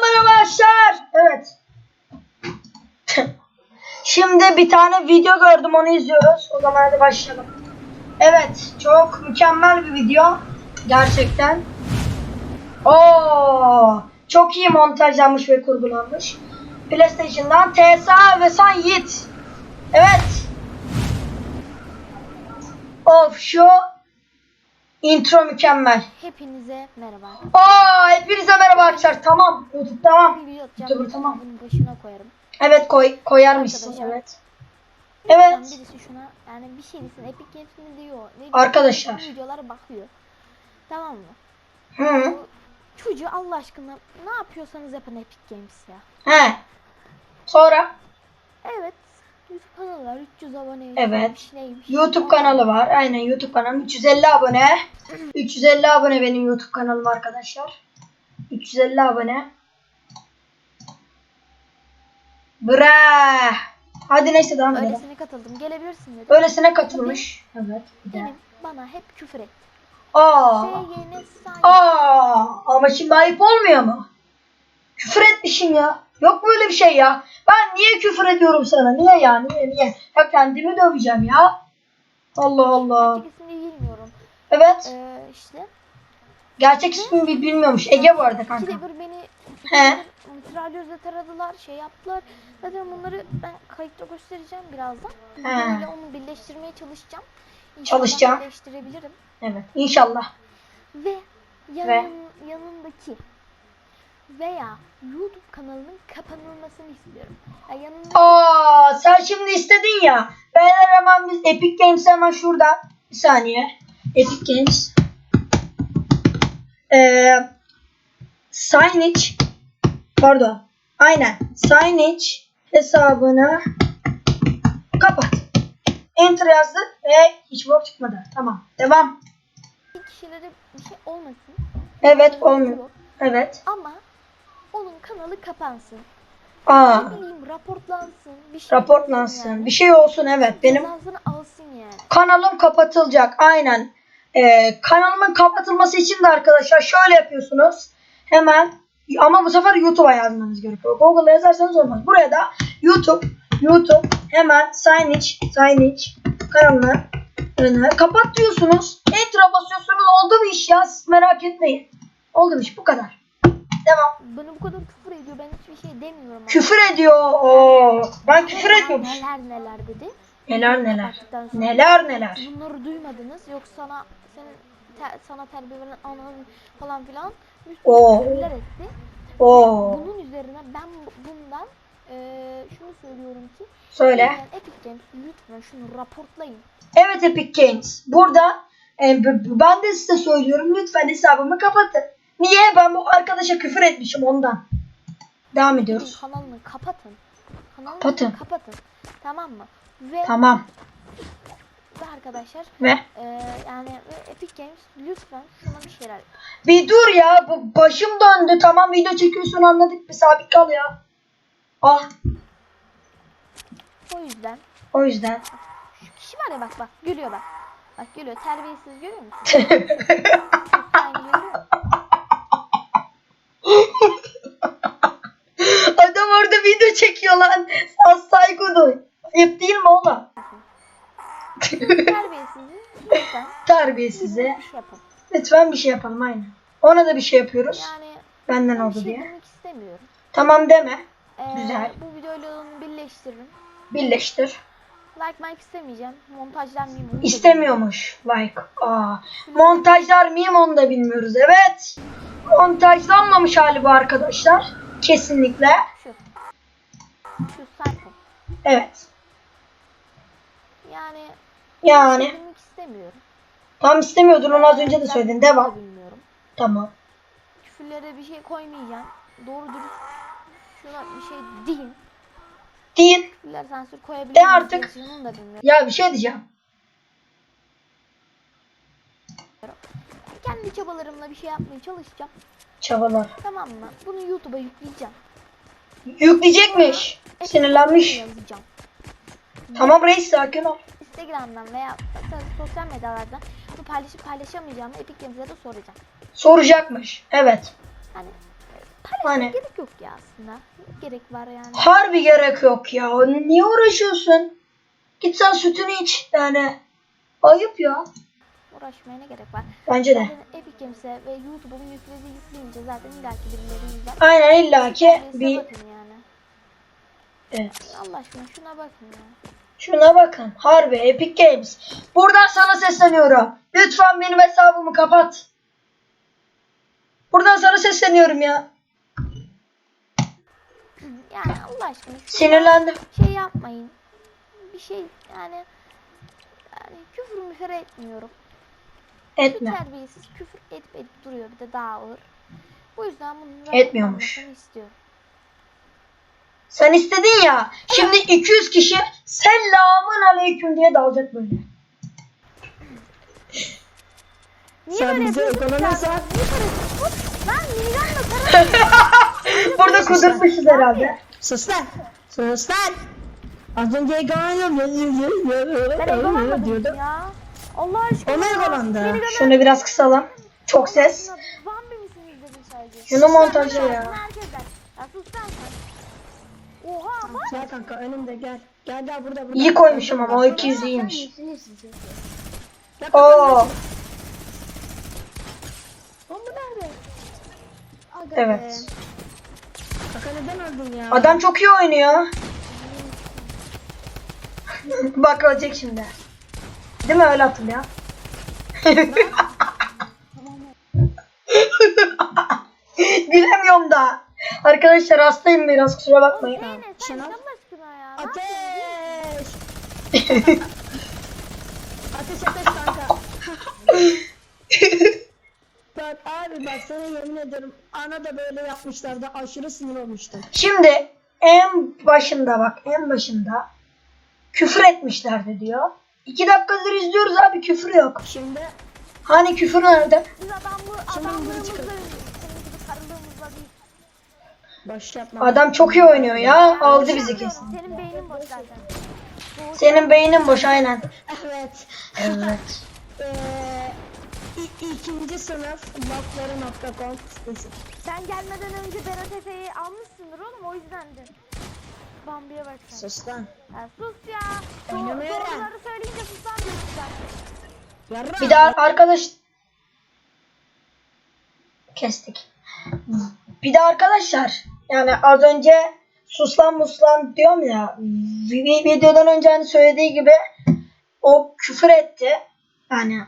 merhaba arkadaşlar. Evet. Şimdi bir tane video gördüm onu izliyoruz. O zaman hadi başlayalım. Evet çok mükemmel bir video. Gerçekten. Oo, çok iyi montajlanmış ve kurgulanmış. PlayStation'dan TSA ve San Yiğit. Evet. Of şu intro mükemmel. Hepinize merhaba. Aa, hepinize arkadaşlar. Tamam. YouTube tamam. YouTuber tamam. Bunun başına koyarım. Evet koy koyar mısın? Arkadaşlar. Evet. Evet. Birisi şuna yani bir şey desin. Epic Games mi diyor. Ne diyor? Arkadaşlar. Videolara bakıyor. Tamam mı? Hı. Bu çocuğu Allah aşkına ne yapıyorsanız yapın Epic Games ya. He. Sonra Evet. YouTube kanalı var. 300 abone. Evet. Neymiş, neymiş. YouTube kanalı var. Aynen YouTube kanalı. 350 abone. 350 abone benim YouTube kanalım arkadaşlar. 350 abone. Bre. Hadi neyse devam edelim. Öylesine katıldım. Gelebilirsin dedi. Öylesine katılmış. Evet. Benim bana hep küfür et. Aa. Aa. Ama şimdi ayıp olmuyor mu? Küfür etmişim ya. Yok böyle bir şey ya. Ben niye küfür ediyorum sana? Niye ya? Niye niye? Ya kendimi döveceğim ya. Allah Allah. Gerçek ismini bilmiyorum. Evet. Ee, işte. Gerçek ismini bi- bilmiyormuş. Ege bu arada kanka. Bir beni He. mitralyözle taradılar, şey yaptılar. Zaten bunları ben kayıtta göstereceğim birazdan. He. Böyle onu birleştirmeye çalışacağım. İnşallah Çalışacağım. birleştirebilirim. Evet. İnşallah. Ve yanın, yanındaki veya YouTube kanalının kapanılmasını istiyorum. Ya yanında Aa, sen şimdi istedin ya. Beyler hemen biz Epic Games hemen şuradan. Bir saniye. Epic Games. Ee, Signage. Pardon. Aynen. Signage hesabını kapat. Enter yazdı ve hiç bok çıkmadı. Tamam. Devam. kişilere bir şey olmasın. Evet Onların olmuyor. Evet. Ama onun kanalı kapansın. Aa. Ne bileyim raportlansın. Bir şey Raportlansın. yani. Bir şey olsun evet. Benim alsın yani. kanalım kapatılacak. Aynen. Ee, kanalımın kapatılması için de arkadaşlar şöyle yapıyorsunuz. Hemen ama bu sefer YouTube'a yazmanız gerekiyor. Google'a yazarsanız olmaz. Buraya da YouTube, YouTube hemen Signage, Signage kanalını kanalını kapat diyorsunuz. Enter'a basıyorsunuz. Oldu bir iş ya. Siz merak etmeyin. Oldu bir iş. Bu kadar. Devam. Bana bu kadar küfür ediyor. Ben hiçbir şey demiyorum. ama. Küfür ediyor. Oo. Ben küfür ediyormuş. Neler neler dedi. Neler neler. Neler neler. Bunları duymadınız. Yok sana senin te- sana terbiye veren anan falan filan bir sürü Oo. etti. Oo. Bunun üzerine ben bu- bundan eee, şunu söylüyorum ki Söyle. yani Epic Games lütfen şunu raportlayın. Evet Epic Games. Burada e, ben de size söylüyorum lütfen hesabımı kapatın. Niye? Ben bu arkadaşa küfür etmişim ondan. Devam ediyoruz. kanalını kapatın. Kanalını Kapatın. kapatın. Tamam mı? Ve, Tamam. Ve arkadaşlar Ve eee, yani ve Epic Games lütfen şuna bir şeyler bir dur ya. Başım döndü. Tamam video çekiyorsun anladık. Bir sabit kal ya. Ah. o yüzden O yüzden. Şu kişi var ya bak bak gülüyor bak. Bak gülüyor terbiyesiz görüyor musun? Adam orada video çekiyor lan. Sen saygı duy. Ayıp değil mi oğlum? Terbiyesiz lütfen Terbiyesize. bir şey yapın. Lütfen bir şey yapalım aynen. Ona da bir şey yapıyoruz. Yani Benden oldu şey diye. demek istemiyorum. Tamam deme. Ee, Güzel. Bu videoyla onu birleştiririm. Birleştir. Like mike istemeyeceğim. Montajlar da İstemiyormuş like. Aa. Montajlar mıyım onu da bilmiyoruz. Evet. Montajlanmamış hali bu arkadaşlar. Kesinlikle. Şu. Şu sayfa. Evet. Yani Yani. şey istemiyorum. Tam istemiyordun onu az önce de söyledin. Devam. bilmiyorum. Tamam. Küfürlere bir şey koymayacağım. Doğru dürüst şuna bir şey deyin. Değil. Küfürler sansür koyabilir De artık. Da. Ya bir şey diyeceğim. Kendi çabalarımla bir şey yapmaya çalışacağım. Çabalar. Tamam mı? Bunu YouTube'a yükleyeceğim. Yükleyecekmiş. Sinirlenmiş. Yazacağım. Tamam reis sakin ol. Instagram'dan veya so- sosyal medyalardan bunu paylaşıp paylaşamayacağımı Epic Games'e de soracağım. Soracakmış. Evet. Hani paylaşmaya Hani- gerek yok ya aslında. Gerek var yani? Harbi gerek yok ya. Niye uğraşıyorsun? Git sen sütünü iç. Yani ayıp ya. Uğraşmaya ne gerek var? Bence de. Zaten Epic Games'e ve YouTube'un yüklediği yükleyince zaten illaki birileri izler. Aynen illaki bir yani. evet. Allah aşkına şuna bakın ya. Şuna bakın. Harbi Epic Games. Buradan sana sesleniyorum. Lütfen benim hesabımı kapat. Buradan sana sesleniyorum ya. Yani Allah aşkına Sinirlendim. şey yapmayın. Bir şey yani yani küfür müfür etmiyorum. Şu Etme. terbiyesiz küfür edip edip duruyor bir de daha ağır. Bu yüzden bunun Etmiyormuş. istiyorum. Sen istedin ya. Şimdi 200 kişi selamun aleyküm diye dalacak böyle. Niye Sen böyle bize yapıyorsun ki ekonomi abi? Niye böyle Hop, Lan minigunla tarafım. Burada kudurmuşuz herhalde. Sus lan. Sus lan. Az önce ekonomi Ben diyordu. ya. Allah aşkına. O mu egolandı? Minigun'a- Şunu biraz kısalım. Çok ses. Bambi misiniz dedim sadece. Şunu montajla ya. Herkesler. Ya sus sen. Oha bak. Gel kanka önümde gel. Gel gel burada burada. İyi koymuşum ama o 200 iyiymiş. Gel, Oo. Bomba nerede? Evet. Kanka neden öldün ya? Adam çok iyi oynuyor. Bak ölecek şimdi. Değil mi öyle hatırlıyor? Gülemiyorum da. Arkadaşlar hastayım biraz kusura bakmayın. Sen Şenol. Ateş. ateş ateş kanka. bak abi bak sana yemin ederim ana da böyle yapmışlardı aşırı sinir olmuştum. Şimdi en başında bak en başında küfür etmişlerdi diyor. İki dakikadır izliyoruz abi küfür yok. Şimdi Hani küfür nerede? Biz adamlı, Şimdi adamlığımızla bunu çıkar. Senin gibi karılığımızla değil. Başlatma. Adam çok iyi oynuyor ya. Aldı bizi Diyorum, kesin. Senin beynin boş zaten. Senin beynin boş aynen. Evet. Evet. Ee, i- ikinci sınıf lafları.com sitesi. Sen gelmeden önce Berat Efe'yi almışsındır oğlum o yüzdendir. Bambi'ye bak sen. Sus lan. Ya sus ya. Doğruları söyleyince sus lan diyorsun sen. Yarra. Bir daha arkadaş kestik. Bir de arkadaşlar yani az önce suslan muslan diyorum ya vi- videodan önce hani söylediği gibi o küfür etti. Yani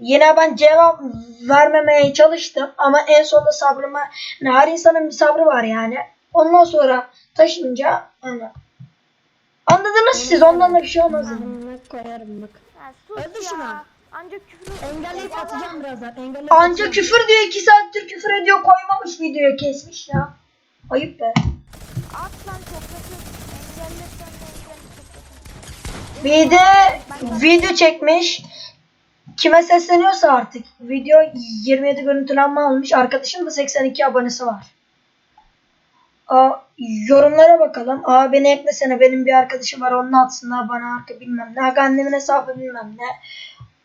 yine ben cevap vermemeye çalıştım ama en sonunda sabrıma yani her insanın bir sabrı var yani. Ondan sonra taşınca yani anladınız siz ondan da bir şey olmaz. yani. Koyarım bak. Ya Öldür. Ancak küfür Engelleyip atacağım birazdan. Engelleyip Anca atacağım. küfür diyor iki saattir küfür ediyor koymamış videoya kesmiş ya. Ayıp be. at lan. Engellesen de. Bir de video çekmiş. Kime sesleniyorsa artık. Video 27 görüntülenme almış. Arkadaşın da 82 abonesi var. Aa, yorumlara bakalım. Aa beni eklesene. Benim bir arkadaşım var. Onun atsınlar bana arka bilmem ne. Aga annemin hesabı bilmem ne.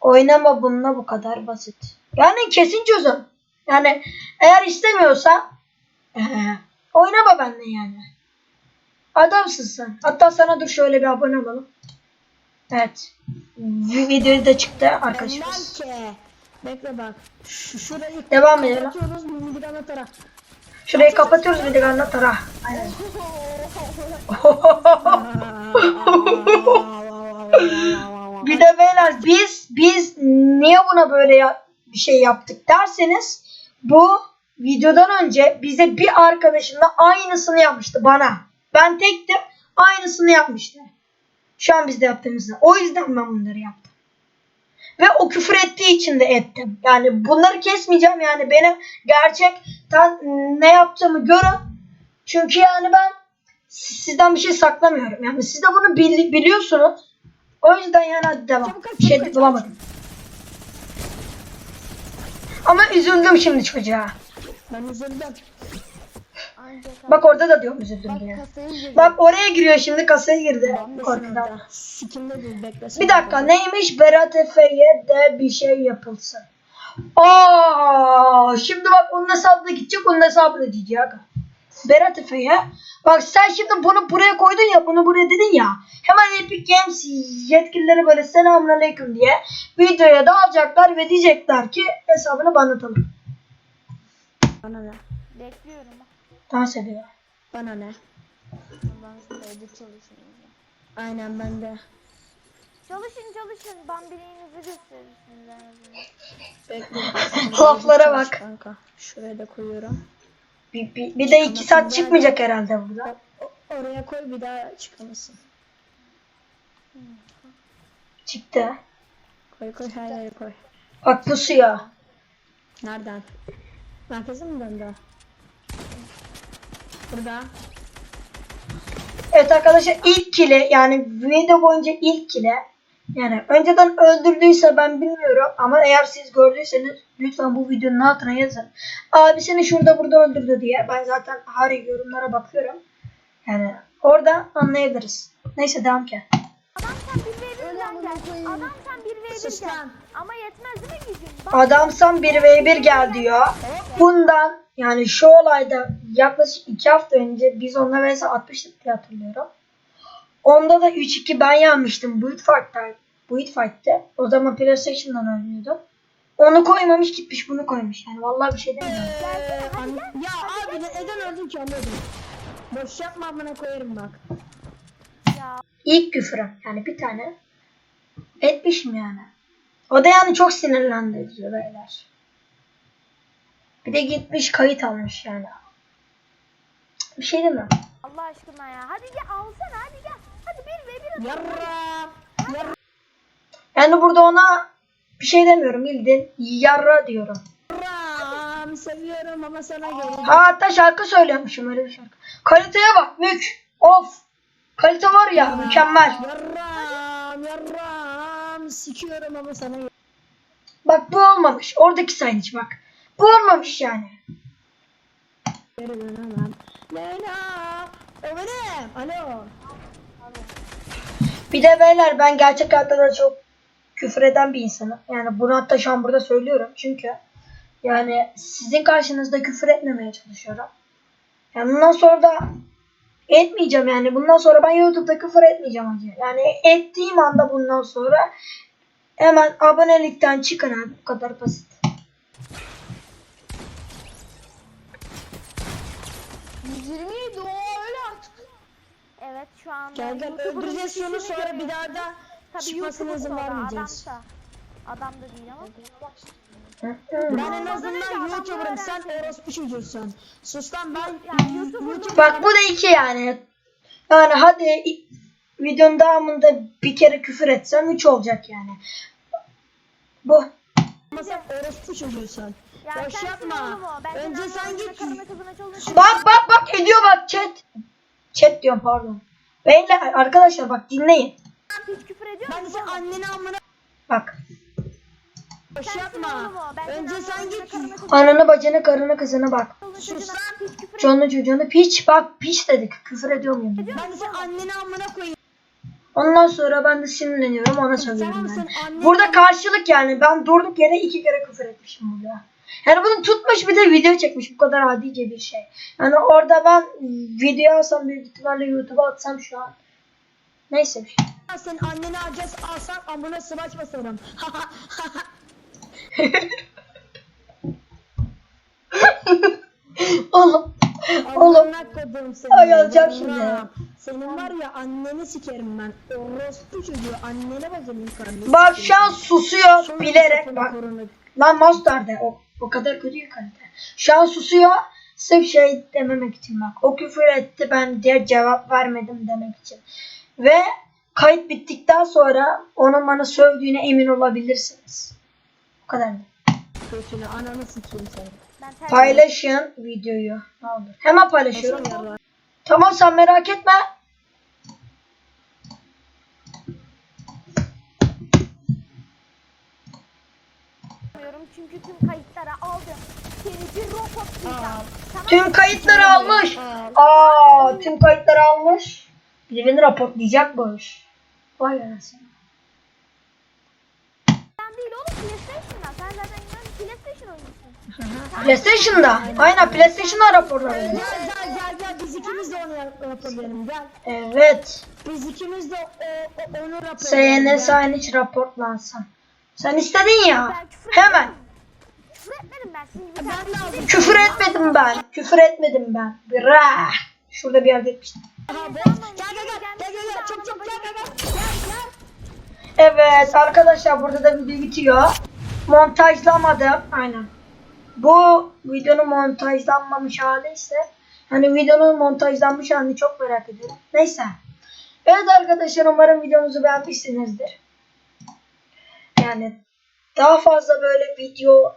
Oynama bununla bu kadar basit. Yani kesin çözüm. Yani eğer istemiyorsa oynama benimle yani. Adamsın sen. Hatta sana dur şöyle bir abone olalım. Evet. Vi- Video da çıktı arkadaşımız. Bekle bak. Şu, şurayı Devam edelim. kapatıyoruz. Tara. Şurayı kapatıyoruz bir de anlat ara. Aynen. bir de beyler biz biz niye buna böyle bir şey yaptık derseniz bu videodan önce bize bir arkadaşım da aynısını yapmıştı bana. Ben tektim aynısını yapmıştı. Şu an bizde yaptığımızda. O yüzden ben bunları yaptım. Ve o küfür ettiği için de ettim. Yani bunları kesmeyeceğim yani benim gerçekten ne yaptığımı görün. Çünkü yani ben sizden bir şey saklamıyorum. Yani siz de bunu bili- biliyorsunuz. O yüzden yani hadi devam. Çabuk şey çabuk aç, bulamadım. Ama üzüldüm şimdi çocuğa. Ben üzüldüm. Ancak Bak orada da diyorum üzüldüm girdi. Bak oraya giriyor şimdi kasaya girdi. Ben de Korkudan. sınavda. Sikimde dur beklesin. Bir dakika neymiş Berat Efe'ye de bir şey yapılsın. Aa, şimdi bak onun hesabına gidecek, onun hesabına diyecek. aga. Berat Efe'ye. Bak sen şimdi bunu buraya koydun ya, bunu buraya dedin ya. Hemen Epic Games yetkilileri böyle selamünaleyküm diye videoya dalacaklar ve diyecekler ki hesabını banlatalım. Bana ne? Bekliyorum. Dans ediyor. Bana ne? Sonra edit çalışıyoruz. Aynen ben de. Çalışın çalışın. Bambiliğinizi gösterirsiniz en azından. Bekle. Laflara bak. Kanka. Şuraya da koyuyorum. Bir, bir, bir de iki saat çıkmayacak herhalde burada. Oraya koy bir daha çıkamasın. Çıktı. Koy koy her yere koy. Bak pusuyor. Nereden? Merkeze mi döndü? Burada. Evet arkadaşlar ilk kili yani video boyunca ilk kili yani önceden öldürdüyse ben bilmiyorum ama eğer siz gördüyseniz lütfen bu videonun altına yazın. Abi seni şurada burada öldürdü diye. Ben zaten her yorumlara bakıyorum. Yani orada anlayabiliriz. Neyse devam ki. Adam sen 1v1 gel. Adam sen 1v1 Sus lan. Ama yetmez değil mi gücün? Bak Adamsan 1v1 gel diyor. Bundan yani şu olayda yaklaşık 2 hafta önce biz onunla vs atmıştık diye hatırlıyorum. Onda da 3-2 ben yenmiştim. Build Fight'ta. Build Fight'te. O zaman PlayStation'dan oynuyordum. Onu koymamış gitmiş bunu koymuş. Yani vallahi bir şey demiyorum. Ee, ya abi ne- neden öldün ki anladım. Boş yapma amına koyarım bak. ya. İlk küfürüm. Yani bir tane etmişim yani. O da yani çok sinirlendi diyor beyler. Bir de gitmiş kayıt almış yani. Bir şey demiyorum. Allah aşkına ya. Hadi gel alsana hadi gel. Hadi 1v1 atalım. Yarra. Yarra. Yani burada ona bir şey demiyorum bildin. Yarra diyorum. Yarram. Seviyorum ama sana. Ha, hatta şarkı söylüyormuşum öyle bir şarkı. Kaliteye bak mük. Of. Kalite var ya mükemmel. Yarram. Yarram. Sikiyorum ama sana. Bak bu olmamış. Oradaki sayınç bak. Bu olmamış yani. Leyla. O benim. Alo. Bir de beyler ben gerçek hayatta da çok küfür eden bir insanım. Yani bunu hatta şu an burada söylüyorum. Çünkü yani sizin karşınızda küfür etmemeye çalışıyorum. Yani bundan sonra da etmeyeceğim yani. Bundan sonra ben YouTube'da küfür etmeyeceğim hacı. Yani ettiğim anda bundan sonra hemen abonelikten çıkın abi. Bu kadar basit. Evet şu anda. Gel gel öldüreceğiz şunu sonra bir daha da çıkmasına izin vermeyeceğiz. Adamsa. Adam da değil ama. Ben en azından YouTuber'ım sen orospu çocuğusun. Sus lan ben Yani YouTuber'ın Bak bu da iki yani. Yani hadi videonun devamında bir kere küfür etsem üç olacak yani. Bu. ama sen orospu çocuğusun. Yani Boş yapma. Önce sen git. Bak bak bak ediyor bak chat. Chat diyorum pardon. Beyler arkadaşlar bak dinleyin. Hiç küfür ediyor Ben sen anneni amına Bak. Boş yapma. Önce sen git. Ananı bacını karını kızını bak. Sus lan. Çoluğunu çocuğunu piç bak piç dedik. Küfür ediyor muyum? Ben de sen anneni amına koyayım. Ondan sonra ben de sinirleniyorum ona sen yani. Burada karşılık yani ben durduk yere iki kere küfür etmişim burada. Yani bunu tutmuş bir de video çekmiş bu kadar adice bir şey. Yani orada ben video alsam büyük ihtimalle YouTube'a atsam şu an. Neyse bir şey. sen anneni alacağız alsan amına sıvaç basarım. Oğlum. Oğlum. Amına seni. Ay, alacağım şimdi. Senin var ya anneni sikerim ben. Orospu çocuğu annene bakayım kardeşim. Bak şu an susuyor bilerek bak. Lan Monster de o, o kadar kötü ya kalite. Şu an susuyor sırf şey dememek için bak. O küfür etti ben diye cevap vermedim demek için. Ve kayıt bittikten sonra onun bana sövdüğüne emin olabilirsiniz. Bu kadar. Götünü ananı sikeyim seni. Ben Paylaşın videoyu. Olur. Hemen paylaşıyorum. Nasıl? Tamam sen merak etme. çünkü tüm kayıtları aldım. Seni bir robot. Tüm kayıtları almış. Al. Aa, tüm kayıtları almış. Bir de beni raportlayacak bu iş. Vay anasını. Sen değil oğlum PlayStation'dan. Sen zaten inan PlayStation'da. Aynen PlayStation'da veriyor. Gel gel gel gel biz ikimiz de onu raporlayalım gel. Evet. Biz ikimiz de o, o, onu raporlayalım. SNS aynı hiç raporlansın. Sen istedin ya. Hemen. Küfür etmedim ben. Bir aldım. Küfür etmedim ben. Küfür etmedim ben. Bırak. Şurada bir yerde etmiştim. Aha, boş. Gel gel gel gel gel gel çok çok gel gel gel. Gel gel. Evet arkadaşlar burada da video bitiyor. Montajlamadım. Aynen. Bu videonun montajlanmamış hali ise hani videonun montajlanmış halini çok merak ediyorum. Neyse. Evet arkadaşlar umarım videomuzu beğenmişsinizdir. Yani daha fazla böyle video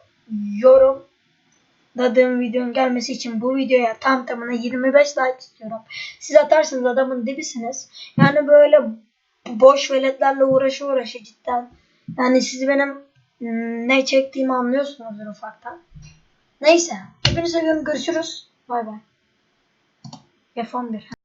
yorum dadığım videonun gelmesi için bu videoya tam tamına 25 like istiyorum. Siz atarsınız adamın dibisiniz. Yani böyle boş veletlerle uğraşı uğraşı cidden. Yani siz benim ne çektiğimi anlıyorsunuzdur ufaktan. Neyse. Hepinizi seviyorum. Görüşürüz. Bay bay. F11.